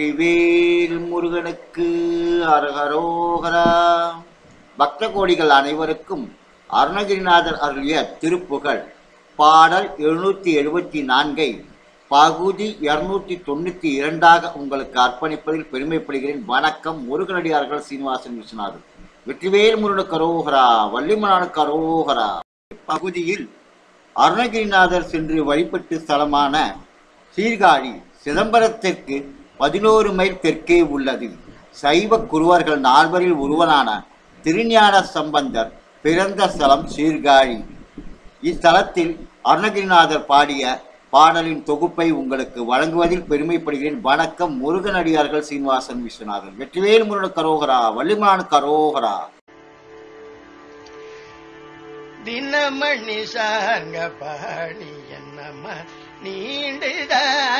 வெற்றிவேல் முருகனுக்கு அரகரோகரா பக்த கோடிகள் அனைவருக்கும் அருணகிரிநாதர் அருளிய திருப்புகழ். பாடல் எழுநூற்றி எழுபத்தி நான்கை பகுதி இரநூத்தி தொண்ணூற்றி இரண்டாக உங்களுக்கு அர்ப்பணிப்பதில் பெருமைப்படுகிறேன். வணக்கம் முருகனடியார்கள் சீனிவாசன் விஸ்வநாதன் வெற்றிவேல் முருகனுக்கு அரோகரா வள்ளிமனானுக்கு அரோகரா. பகுதியில் அருணகிரிநாதர் சென்று வழிபட்டு ஸ்தலமான சீர்காழி சிதம்பரத்திற்கு பதினோரு மைல் தெற்கே உள்ளது. சைவ குருவர்கள் நால்வரில் ஒருவனான திருஞான சம்பந்தர் பிறந்த ஸ்தலம் சீர்காழி. இத்தலத்தில் அருணகிரிநாதர் பாடிய பாடலின் தொகுப்பை உங்களுக்கு வழங்குவதில் பெருமைப்படுகிறேன். வணக்கம் முருகனடியார்கள் சீனிவாசன் விஸ்வநாதன். வெற்றிவேல் முருகன் கரோகரா வள்ளிமான் கரோகரா. தினமணி சார்ங்க பாடி என்னம்மா நீண்டுதாலதி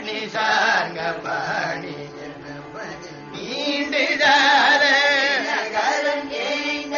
தினமணி சார்ங்க பாடி என்னம்ம நீண்டுதால நகர நீந்த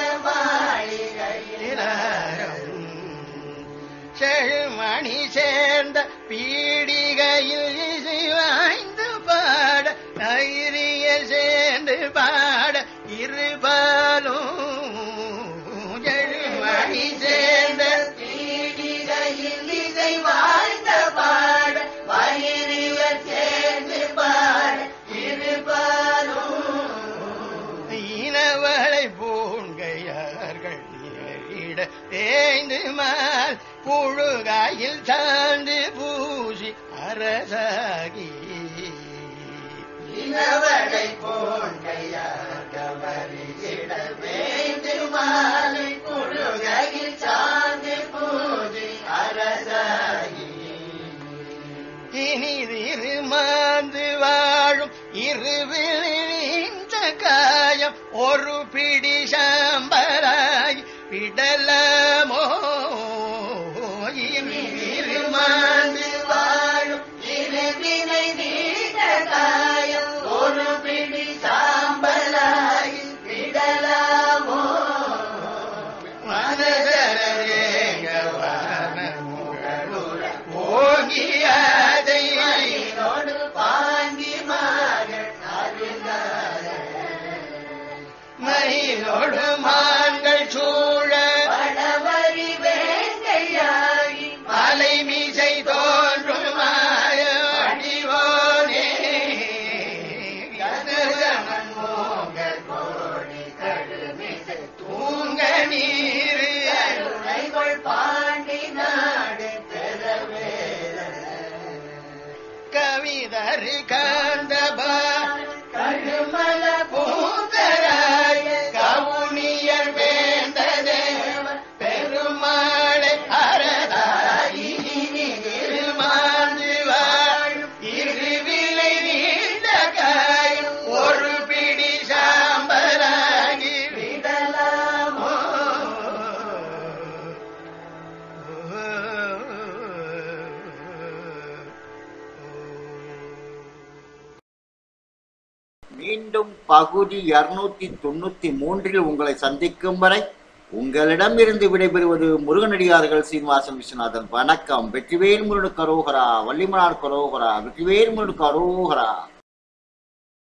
இட தேய்ந்து மால் புழுகாயில் சார்ந்து பூசி அரசாகி. இனவளை பூங்கையார்கள் வரியிட வேந்து மாலை புழுகாயில் சார்ந்து பூசி அரசாகி. இனிதிரு மாந்து வாழும் இருவிழிந்த காயம் ஒரு பிடி சாம்பலாய் விடலாமோ ஓங்கியோடு பாங்கி மயிலோடு ಹರಿಕಾ மீண்டும் பகுதி இருநூத்தி தொண்ணூத்தி மூன்றில் உங்களை சந்திக்கும் வரை உங்களிடமிருந்து விடைபெறுவது முருகனடியார்கள் சீனிவாசன் விஸ்வநாதன். வணக்கம். வெற்றிவேல் முருகனுக்கு அரோகரா வள்ளிமனார் கரோகரா வெற்றிவேல் முருகனுக்கு அரோகரா